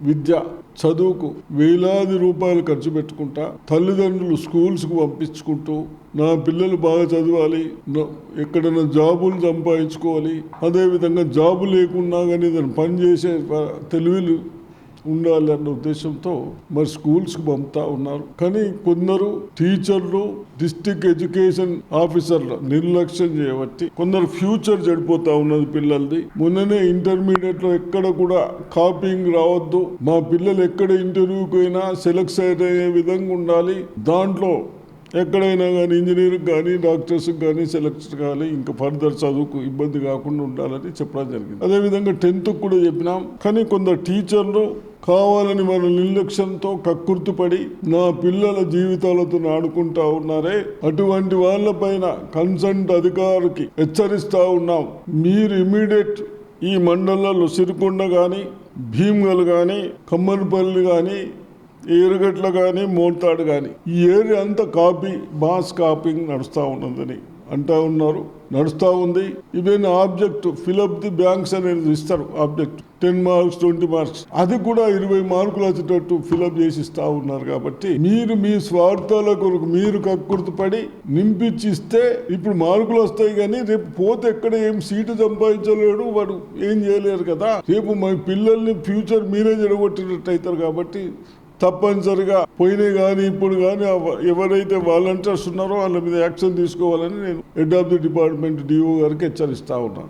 విద్య చదువుకు వేలాది రూపాయలు ఖర్చు పెట్టుకుంటా తల్లిదండ్రులు స్కూల్స్కు పంపించుకుంటూ నా పిల్లలు బాగా చదవాలి ఎక్కడైనా జాబులు సంపాదించుకోవాలి అదేవిధంగా జాబు లేకున్నా కానీ దాన్ని పని చేసే తెలివిలు ఉండాలన్న ఉద్దేశంతో మరి స్కూల్స్కి పంపుతా ఉన్నారు. కానీ కొందరు టీచర్లు డిస్టిక్ ఎడ్యుకేషన్ ఆఫీసర్లు నిర్లక్ష్యం చేయబట్టి కొందరు ఫ్యూచర్ చెడిపోతా ఉన్నది పిల్లలది. మొన్ననే ఇంటర్మీడియట్లో ఎక్కడ కూడా కాపీయింగ్ రావద్దు. మా పిల్లలు ఎక్కడ ఇంటర్వ్యూకి అయినా సెలెక్ట్ అయ్యే విధంగా ఉండాలి. దాంట్లో ఎక్కడైనా కానీ ఇంజనీరింగ్ కానీ డాక్టర్స్ కానీ సెలెక్ట్ కానీ ఇంకా ఫర్దర్ చదువుకు ఇబ్బంది కాకుండా ఉండాలని చెప్పడం జరిగింది. అదేవిధంగా టెన్త్ కూడా చెప్పినాం. కానీ కొందరు టీచర్లు కావాలని మన నిర్లక్ష్యంతో కక్కుర్తిపడి నా పిల్లల జీవితాలతో ఆడుకుంటా ఉన్నారే అటువంటి వాళ్ళపైన కన్సల్ట్ అధికారికి హెచ్చరిస్తా ఉన్నాం. మీరు ఇమీడియట్ ఈ మండలాల్లో సిరికొండ కానీ భీమ్గల్ కానీ కమ్మనపల్లి కానీ ఏరుగట్ల కానీ మోతాడు కానీ ఈ ఏరియా అంతా కాపీ మాస్ కాపింగ్ నడుస్తూ ఉన్నదని. అంటా ఉన్నారు నడుస్తూ ఉంది. Even object? Fill up the blanks అనేది ఇస్తారు object. Ten marks twenty marks. అది కూడా ఇరవై మార్కులు వచ్చేటట్టు ఫిలప్ చేసి ఇస్తా ఉన్నారు కాబట్టి మీరు మీ స్వార్థాల కొరకు మీరు కక్కుర్తిపడి నింపించి ఇస్తే ఇప్పుడు మార్కులు వస్తాయి కానీ రేపు పోతే ఎక్కడ ఏం సీటు సంపాదించలేడు వాడు. ఏం చేయలేరు కదా. రేపు మా పిల్లల్ని ఫ్యూచర్ మీరే జడగొట్టినట్టు అవుతారు కాబట్టి తప్పనిసరిగా పోయినాయి కానీ ఇప్పుడు కానీ ఎవరైతే వాలంటీర్స్ ఉన్నారో వాళ్ళ మీద యాక్షన్ తీసుకోవాలని నేను head of the department DO గారికి హెచ్చరిస్తా ఉన్నాను.